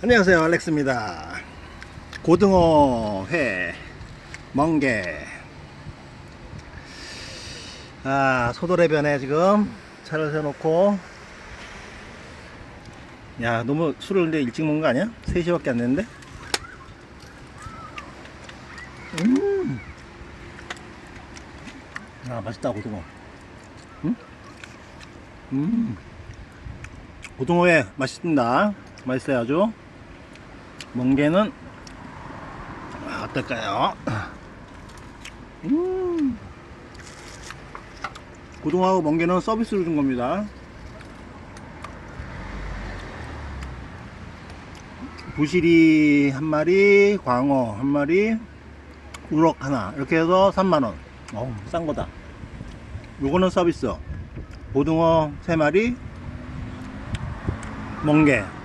안녕하세요 알렉스입니다 고등어 회 멍게 아 소도래변에 지금 차를 세워놓고 야 너무 술을 근데 일찍 먹은 거 아니야? 3시밖에 안 됐는데 음. 아 맛있다 고등어 음? 음. 고등어회 맛있습니다 맛있어요 아주 멍게는 아, 어떨까요? 음. 고등어하고 멍게는 서비스로 준 겁니다. 부시리 한 마리, 광어 한 마리, 우럭 하나 이렇게 해서 3만원. 어우, 싼 거다. 요거는 서비스. 고등어 3마리, 멍게.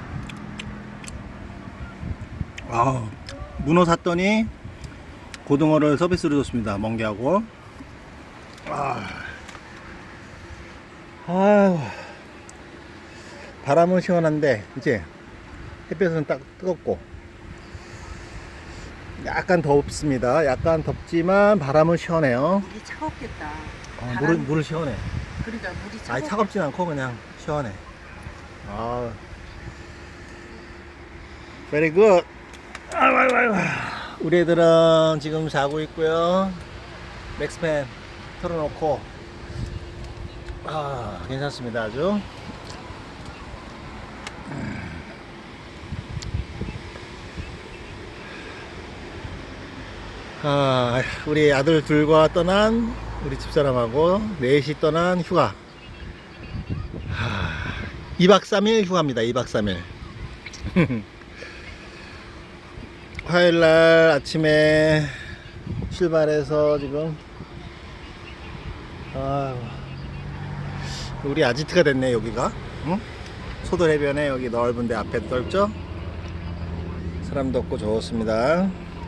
아, 문어 샀더니 고등어를 서비스로 줬습니다. 멍게하고. 아, 아유, 바람은 시원한데, 이제 햇볕은 딱 뜨겁고, 약간 덥습니다. 약간 덥지만 바람은 시원해요. 물이 차갑겠다. 아, 바람- 물을, 물을 시원해. 그러니까 물이 차갑. 아니, 차갑진 않고 그냥 시원해. 아, very good. 아이고, 아이고, 아이고. 우리 애들은 지금 자고 있고요. 맥스팬 틀어놓고 아 괜찮습니다 아주. 아 우리 아들 둘과 떠난 우리 집사람하고 넷이 떠난 휴가. 하, 2박 3일 휴가입니다. 2박 3일. 화요일 날 아침에 출발해서 지금 아 우리 아지트가 됐네 여기가. 응? 소도 해변에 여기 넓은데 앞에 넓죠? 사람도 없고 좋습니다